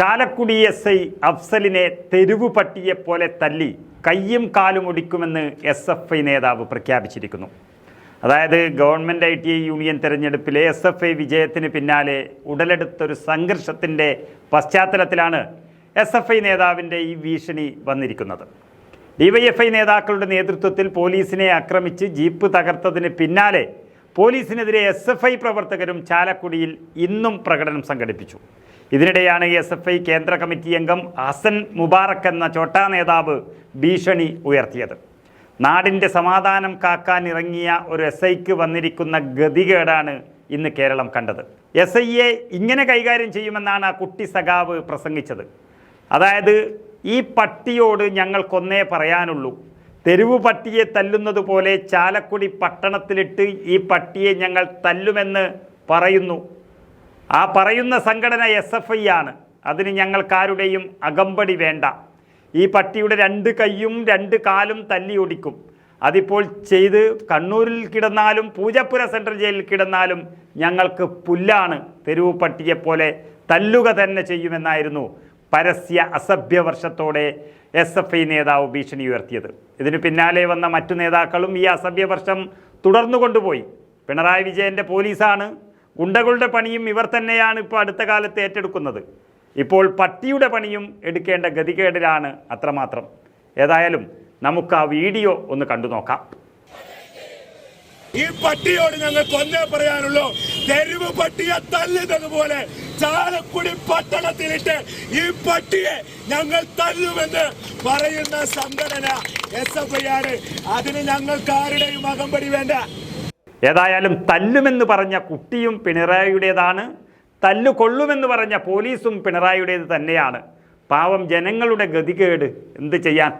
Chalakudy S I അഫ്സലിനെ തെരുവു പട്ടിയെ പോലെ തല്ലി കയ്യും കാലും ഒടിക്കുമെന്ന് എസ് എഫ് ഐ നേതാവ് പ്രഖ്യാപിച്ചിരിക്കുന്നു. അതായത് government I T I union തെരഞ്ഞെടുപ്പിലെ എസ് എഫ് ഐ വിജയത്തിന് പിന്നാലെ ഉടലെടുത്തൊരു സംഘർഷത്തിന്റെ പശ്ചാത്തലത്തിലാണ് എസ് എഫ് ഐ നേതാവിന്റെ ഈ ഭീഷണി വന്നിരിക്കുന്നത്. ഡിവൈഎഫ്ഐ നേതാക്കളുടെ നേതൃത്വത്തിൽ പോലീസിനെ ആക്രമിച്ച് ജീപ്പ് തകർത്തതിന് പിന്നാലെ പോലീസിനെതിരെ എസ് എഫ് ഐ പ്രവർത്തകരും ചാലക്കുടിയിൽ ഇന്നും പ്രകടനം സംഘടിപ്പിച്ചു. ഇതിനിടെയാണ് എസ് എഫ് ഐ കേന്ദ്ര കമ്മിറ്റി അംഗം ഹസൻ മുബാറക് എന്ന ചോട്ടാ നേതാവ് ഭീഷണി ഉയർത്തിയത്. നാടിന്റെ സമാധാനം കാക്കാൻ ഇറങ്ങിയ ഒരു എസ് ഐക്ക് വന്നിരിക്കുന്ന ഗതികേടാണ് ഇന്ന് കേരളം കണ്ടത്. എസ് ഇങ്ങനെ കൈകാര്യം ചെയ്യുമെന്നാണ് ആ കുട്ടി സഖാവ് പ്രസംഗിച്ചത്. അതായത് ഈ പട്ടിയോട് ഞങ്ങൾക്കൊന്നേ പറയാനുള്ളൂ. തെരുവു പട്ടിയെ തല്ലുന്നത് പോലെ ചാലക്കുടി പട്ടണത്തിലിട്ട് ഈ പട്ടിയെ ഞങ്ങൾ തല്ലുമെന്ന് പറയുന്നു. ആ പറയുന്ന സംഘടന എസ് എഫ് ഐ ആണ്. അതിന് ഞങ്ങൾക്കാരുടെയും അകമ്പടി വേണ്ട. ഈ പട്ടിയുടെ രണ്ട് കൈയും രണ്ട് കാലും തല്ലി ഒടിക്കും അതിപ്പോൾ ചെയ്ത് കണ്ണൂരിൽ കിടന്നാലും പൂജപ്പുര സെൻട്രൽ ജയിലിൽ കിടന്നാലും ഞങ്ങൾക്ക് പുല്ലാണ് തെരുവ് പട്ടിയെപ്പോലെ തല്ലുക തന്നെ ചെയ്യുമെന്നായിരുന്നു പരസ്യ അസഭ്യവർഷത്തോടെ എസ് എഫ് ഐ നേതാവ് ഭീഷണി ഉയർത്തിയത്. ഇതിന് പിന്നാലെ വന്ന മറ്റു നേതാക്കളും ഈ അസഭ്യവർഷം തുടർന്നു കൊണ്ടുപോയി. പിണറായി വിജയന്റെ പോലീസാണ് ഗുണ്ടകളുടെ പണിയും ഇവർ തന്നെയാണ് ഇപ്പോൾ അടുത്ത കാലത്ത് ഏറ്റെടുക്കുന്നത്. ഇപ്പോൾ പട്ടിയുടെ പണിയും എടുക്കേണ്ട ഗതികേടിലാണ് അത്രമാത്രം. ഏതായാലും നമുക്ക് ആ വീഡിയോ ഒന്ന് കണ്ടു നോക്കാം. ഈ പട്ടിയോട് ഞങ്ങൾ കൊന്നേ പറയാനുള്ളൂ. തെരുവ് പട്ടിയെ തല്ലുന്നതുപോലെ ചാലക്കുടി പട്ടണത്തിലിട്ട് ഈ പട്ടിയെ ഞങ്ങൾ തല്ലുമെന്ന് പറയുന്ന സംഘടന എസ് എഫ് ഐ ആണ് അതിന് ഞങ്ങൾക്ക് ആരുടെയും അകമ്പടി വേണ്ട. ഏതായാലും തല്ലുമെന്ന് പറഞ്ഞ കുട്ടിയും പിണറായിയുടേതാണ്. തല്ലു കൊള്ളുമെന്ന് പറഞ്ഞ പോലീസും പിണറായിയുടേത് തന്നെയാണ്. പാവം ജനങ്ങളുടെ ഗതികേട് എന്ത് ചെയ്യാൻ?